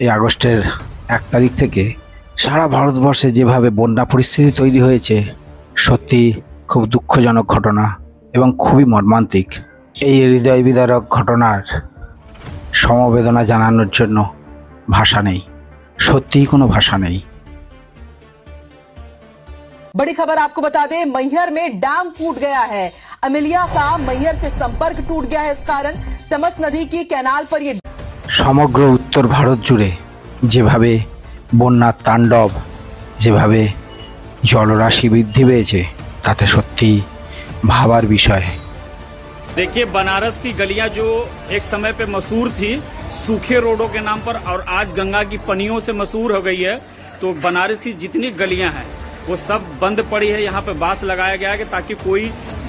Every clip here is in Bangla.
এই আগস্টের এক তারিখ থেকে সারা ভারতবর্ষে যেভাবে বন্যা পরিস্থিতি তৈরি হয়েছে সত্যি খুব দুঃখজনক ঘটনা এবং খুবই মর্মান্তিক এই হৃদয় বিদারক ঘটনার সমবেদনা জানানোর জন্য ভাষা নেই সত্যিই কোনো ভাষা নেই बड़ी खबर आपको बता दें मैहर में डैम फूट गया है अमिलिया का मैहर से संपर्क टूट गया है इस कारण तमस नदी की कैनाल पर ये সমগ্র উত্তর ভারত জুড়ে যেভাবে বন্যার তাণ্ডব যেভাবে জলরাশি বৃদ্ধি পেয়েছে তাতে সত্যি ভাবার বিষয় देखिए बनारस की गलियां जो एक समय पे मशहूर थी सूखे रोडों के नाम पर और आज गंगा की पनियों से मशहूर हो गई है तो बनारस की जितनी गलियां हैं वो सब बंद पड़ी है यहाँ पे बांस लगाया गया है कि ताकि कोई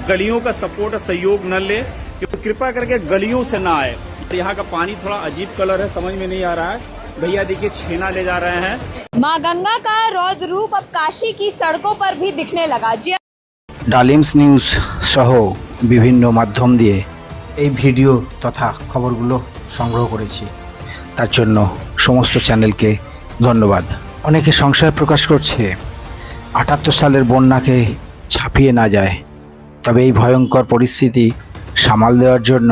गलियों का सपोर्ट और सहयोग न ले कि कृपा करके गलियों से ना आए यहाँ का पानी थोड़ा अजीब कलर है समझ में नहीं आ रहा है भैया देखिए छेना ले जा रहे हैं मां गंगा का रौद्र रूप अब काशी की सड़कों पर भी दिखने लगा जी ডালিমস নিউজ সহ বিভিন্ন মাধ্যম দিয়ে এই ভিডিও তথা খবরগুলো সংগ্রহ করেছি তার জন্য সমস্ত চ্যানেলকে ধন্যবাদ অনেকে সংশয় প্রকাশ করছে আটাত্তর সালের বন্যাকে ছাপিয়ে না যায় তবে এই ভয়ঙ্কর পরিস্থিতি সামাল দেওয়ার জন্য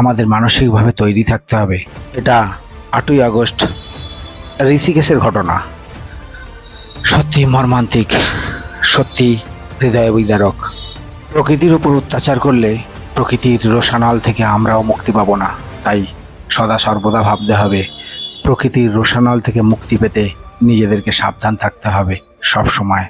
আমাদের মানসিকভাবে তৈরি থাকতে হবে। এটা আটই আগস্ট, ঋষিকেশের ঘটনা। সত্যি মর্মান্তিক, সত্যি হৃদয় বিদারক। প্রকৃতির উপর অত্যাচার করলে প্রকৃতির রোশানল থেকে আমরাও মুক্তি পাবো না। তাই সদা সর্বদা ভাবতে হবে, প্রকৃতির রোশানল থেকে মুক্তি পেতে নিজেদেরকে সাবধান থাকতে হবে সব সময়